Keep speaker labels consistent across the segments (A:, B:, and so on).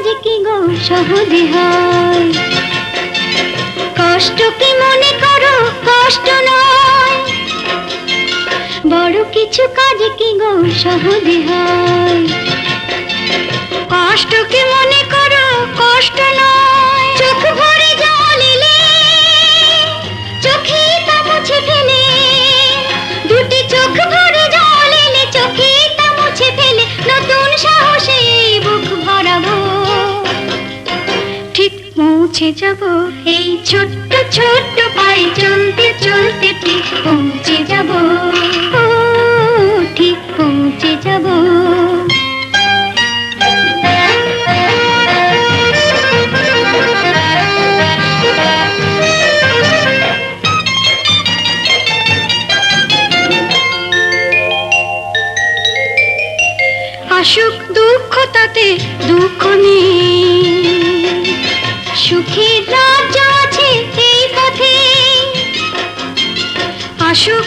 A: কাজ কি গো সহজে হয়? কষ্ট কি মনে করো? কষ্ট নয়। বড় কিছু কাজে কি গো সহজে হয়? কষ্ট কি পৌঁছে যাব। এই ছোট্ট ছোট্ট পায়ে চলতে চলতে ঠিক পৌঁছে যাব। ঠিক পৌঁছে যাব। আসুক দুঃখ তাতে, দুঃখ নেই সুখের রাজ্য আছে এই পথে। আসুক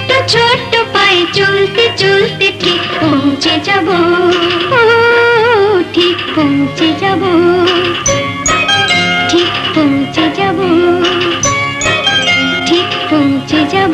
A: ছোট্ট পায়ে চলতে চলতে ঠিক পৌঁছে যাব। ঠিক পৌঁছে যাব। ঠিক পৌঁছে যাব। ঠিক পৌঁছে যাব।